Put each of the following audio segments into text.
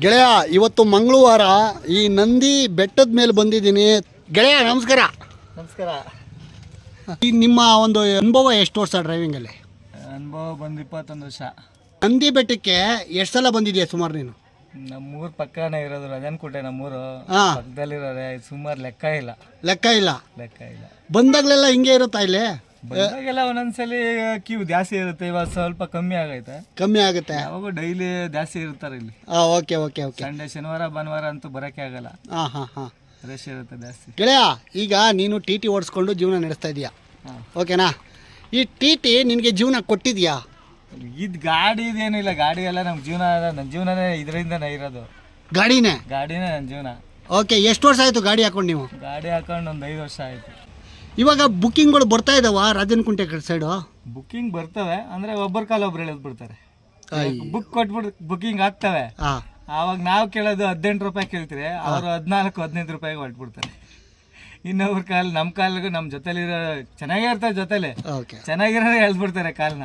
ಗೆಳೆಯ ಇವತ್ತು ಮಂಗಳವಾರ ಈ ನಂದಿ ಬೆಟ್ಟದ ಮೇಲೆ ಬಂದಿದ್ದೀನಿ. ಗೆಳೆಯ ನಮಸ್ಕಾರ. ನಮಸ್ಕಾರ. ಈ ನಿಮ್ಮ ಒಂದು ಅನುಭವ ಎಷ್ಟು ವರ್ಷ ಡ್ರೈವಿಂಗಲ್ಲಿ ಅನುಭವ ಬಂದು ಇಪ್ಪತ್ತೊಂದು ವರ್ಷ. ನಂದಿ ಬೆಟ್ಟಕ್ಕೆ ಎಷ್ಟು ಸಲ ಬಂದಿದೆಯಾ ಸುಮಾರು ನೀನು? ನಮ್ಮೂರು ಪಕ್ಕನೇ ಇರೋದು ರಜನ್ಕೋಟೆ ನಮ್ಮೂರು. ಹಾ. ಪಕ್ಕದಲ್ಲಿರೋದೆ ಸುಮಾರು ಲೆಕ್ಕ ಇಲ್ಲ. ಲೆಕ್ಕ ಇಲ್ಲ. ಲೆಕ್ಕ ಇಲ್ಲ. ಬಂದಾಗಲೆಲ್ಲ ಹಿಂಗೆ ಇರುತ್ತಾ ಇಲ್ಲಿ? ಬಂದಾಗೆಲ್ಲ ಒಂದೊಂದ್ಸಲಿ ಕ್ಯೂ ಜಾಸ್ತಿ ಇರುತ್ತೆ. ಇವಾಗ ಸ್ವಲ್ಪ ಕಮ್ಮಿ ಆಗೈತೆ. ಕಮ್ಮಿ ಆಗುತ್ತೆ. ಅವಾಗ ಡೈಲಿ ಜಾಸ್ತಿ ಇರ್ತಾರೆ ಇಲ್ಲಿ. ಹಾಂ ಓಕೆ ಓಕೆ ಓಕೆ ಸಂಡೇ ಶನಿವಾರ ಭಾನುವಾರ ಅಂತೂ ಬರಕ್ಕೆ ಆಗಲ್ಲ. ಹಾಂ ಹಾಂ ಹಾಂ. ರಶ್ ಇರುತ್ತೆ ಜಾಸ್ತಿ. ಗೆಳೆಯ ಈಗ ನೀನು ಟಿ ಟಿ ಓಡಿಸ್ಕೊಂಡು ಜೀವನ ನಡೆಸ್ತಾ ಇದೀಯಾ? ಓಕೆನಾ ಈ ಟಿ ಟಿ ನಿನಗೆ ಜೀವನ ಕೊಟ್ಟಿದ್ಯಾ? ಇದು ಗಾಡಿ ಇದೇನಿಲ್ಲ ಗಾಡಿ ಎಲ್ಲ ನಮ್ಮ ಜೀವನ ನನ್ನ ಜೀವನನೇ ಇದರಿಂದನೇ ಇರೋದು. ಗಾಡಿನೇ? ಗಾಡಿನೇ ನನ್ನ ಜೀವನ. ಓಕೆ ಎಷ್ಟು ವರ್ಷ ಆಯಿತು ಗಾಡಿ ಹಾಕೊಂಡು ನೀವು? ಗಾಡಿ ಹಾಕೊಂಡು ಒಂದು ಐದು ವರ್ಷ ಆಯಿತು. ಇವಾಗ ಬುಕ್ಕಿಂಗ್ಗಳು ಬರ್ತಾ ಇದಾವ ರಾಜನಕುಂಟೆ ಕಡೆ ಸೈಡು ಬುಕ್ಕಿಂಗ್ ಬರ್ತವೆ ಅಂದ್ರೆ ಒಬ್ಬರ ಕಾಲ ಒಬ್ರು ಎಳೆದ್ ಬಿಡ್ತಾರೆ. ಬುಕ್ ಕೊಟ್ಬಿಟ್ಟು ಬುಕ್ಕಿಂಗ್ ಆಗ್ತವೆ. ಹಾಂ ಆವಾಗ ನಾವು ಕೇಳೋದು ಹದಿನೆಂಟು ರೂಪಾಯಿ ಕೇಳ್ತೀರಿ ಅವರು ಹದಿನಾಲ್ಕು ಹದಿನೈದು ರೂಪಾಯಿಗೆ ಹೊಟ್ಬಿಡ್ತಾರೆ ಇನ್ನೊಬ್ರ ಕಾಲ ನಮ್ಮ ಕಾಲಿಗೆ ನಮ್ಮ ಜೊತೆಲಿರೋ ಚೆನ್ನಾಗೇ ಇರ್ತಾರೆ ಜೊತೆಲಿ. ಓಕೆ. ಚೆನ್ನಾಗಿರೋ ಎಳ್ದ್ಬಿಡ್ತಾರೆ ಕಾಲ್ನ.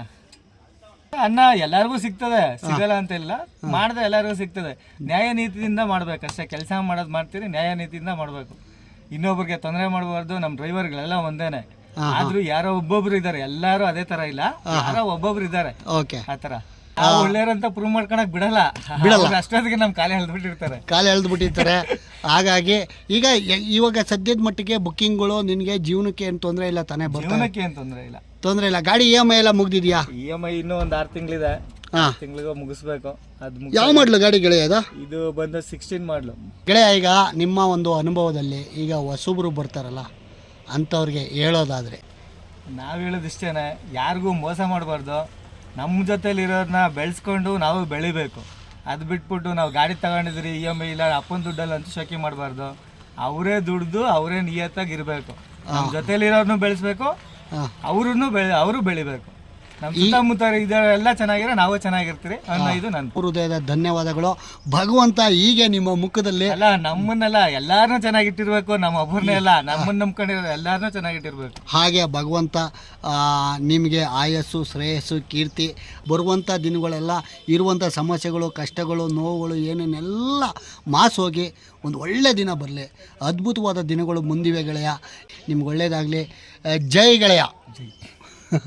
ಅನ್ನ ಎಲ್ಲರಿಗೂ ಸಿಗ್ತದೆ ಸಿಗಲ್ಲ ಅಂತ ಇಲ್ಲ ಮಾಡ್ದೆ ಎಲ್ಲರಿಗೂ ಸಿಗ್ತದೆ. ನ್ಯಾಯ ನೀತಿಯಿಂದ ಮಾಡ್ಬೇಕಷ್ಟೇ ಕೆಲಸ ಮಾಡೋದು ಮಾಡ್ತೀರಿ ನ್ಯಾಯ ನೀತಿಯಿಂದ ಮಾಡಬೇಕು. ಇನ್ನೊಬ್ರಿಗೆ ತೊಂದರೆ ಮಾಡಬಾರ್ದು ನಮ್ಮ ಡ್ರೈವರ್ಗಳೆಲ್ಲ ಒಂದೇನೆ. ಆದ್ರೂ ಯಾರೋ ಒಬ್ಬೊಬ್ರು ಇದಾರೆ ಎಲ್ಲಾರು ಅದೇ ತರ ಇಲ್ಲ. ಯಾರೋ ಒಬ್ಬೊಬ್ರು ಇದಾರೆ ಓಕೆ. ಆತರ ಒಳ್ಳೆಯರಂತ ಪ್ರೂವ್ ಮಾಡ್ಕೊಳಕ್ ಬಿಡಲ್ಲ. ಬಿಡಲ್ಲ. ಅಷ್ಟೊತ್ತಿಗೆ ನಮ್ ಕಾಲೇ ಎಳ್ದ್ಬಿಟ್ಟಿರ್ತಾರೆ. ಕಾಲು ಎಳ್ದು ಬಿಟ್ಟಿರ್ತಾರೆ ಹಾಗಾಗಿ ಈಗ ಇವಾಗ ಸದ್ಯದ ಮಟ್ಟಿಗೆ ಬುಕ್ಕಿಂಗ್ಗಳು ನಿನ್ಗೆ ಜೀವನಕ್ಕೆ ಏನು ತೊಂದರೆ ಇಲ್ಲ ತಾನೇ ಜೀವನಕ್ಕೆ ಏನ್ ತೊಂದ್ರೆ ಇಲ್ಲ. ತೊಂದರೆ ಇಲ್ಲ. ಗಾಡಿ ಇ ಎಂ ಐ ಎಲ್ಲ ಮುಗ್ದಿದ್ಯಾ? ಇ ಎಂ ಐ ಇನ್ನೂ ಒಂದ್ ಆರು ತಿಂಗಳಿದೆ. ಹಾಂ. ತಿಂಗಳಿಗೆ ಮುಗಿಸ್ಬೇಕು. ಅದ್ ಯಾವ ಮಾಡ್ಲು ಗಾಡಿ ಗೆಳೆಯ ಅದು ಇದು ಬಂದ ಸಿಕ್ಸ್ಟೀನ್ ಮಾಡ್ಲು. ಗೆಳೆಯ ಈಗ ನಿಮ್ಮ ಒಂದು ಅನುಭವದಲ್ಲಿ ಈಗ ಹೊಸಬ್ರು ಬರ್ತಾರಲ್ಲ ಅಂಥವ್ರಿಗೆ ಹೇಳೋದಾದ್ರೆ. ನಾವ್ ಹೇಳೋದಿಷ್ಟೇನೆ ಯಾರಿಗೂ ಮೋಸ ಮಾಡಬಾರ್ದು. ನಮ್ಮ ಜೊತೆಲಿ ಇರೋದನ್ನ ಬೆಳೆಸ್ಕೊಂಡು ನಾವು ಬೆಳಿಬೇಕು. ಅದು ಬಿಟ್ಬಿಟ್ಟು ನಾವು ಗಾಡಿ ತಗೊಂಡಿದ್ರಿ ಇ ಎಂ ಐ ಇಲ್ಲ ಅಪ್ಪನ ದುಡ್ಡಲ್ಲಿ ಅಂತ ಶೋಕಿ ಮಾಡಬಾರ್ದು. ಅವರೇ ದುಡ್ದು ಅವರೇ ನಿಯತ್ತಾಗಿ ಇರಬೇಕು. ನಮ್ಮ ಜೊತೆಲಿರೋರ್ನು ಬೆಳೆಸ್ಬೇಕು ಅವ್ರನ್ನು ಬೆಳೆ ಅವರು ಬೆಳಿಬೇಕು. ನಮ್ಮ ಸುತ್ತಮುತ್ತ ಇದೆಲ್ಲ ಚೆನ್ನಾಗಿರೋ ನಾವು ಚೆನ್ನಾಗಿರ್ತೀರಿ ಅನ್ನೋ ಇದು ನನ್ನ ಹೃದಯದ ಧನ್ಯವಾದಗಳು. ಭಗವಂತ ಹೀಗೆ ನಿಮ್ಮ ಮುಖದಲ್ಲಿ ಅಲ್ಲ ನಮ್ಮನ್ನೆಲ್ಲ ಎಲ್ಲಾರನ್ನೂ ಚೆನ್ನಾಗಿಟ್ಟಿರ್ಬೇಕು ನಮ್ಮ ಒಬ್ಬರನ್ನೇ ಅಲ್ಲ ನಮ್ಮನ್ನ ನಂಬ್ಕೊಂಡಿರೋ ಎಲ್ಲಾರನ್ನೂ ಚೆನ್ನಾಗಿಟ್ಟಿರ್ಬೇಕು. ಹಾಗೆ ಭಗವಂತ ನಿಮಗೆ ಆಯಸ್ಸು ಶ್ರೇಯಸ್ಸು ಕೀರ್ತಿ ಬರುವಂಥ ದಿನಗಳೆಲ್ಲ ಇರುವಂಥ ಸಮಸ್ಯೆಗಳು ಕಷ್ಟಗಳು ನೋವುಗಳು ಏನೇನೆಲ್ಲ ಮಾಸೋಗಿ ಒಂದು ಒಳ್ಳೆ ದಿನ ಬರಲಿ. ಅದ್ಭುತವಾದ ದಿನಗಳು ಮುಂದಿವೆ ಗೆಳೆಯ. ನಿಮ್ಗೆ ಒಳ್ಳೆಯದಾಗಲಿ ಜೈ ಗೆಳೆಯ. ಜೈ.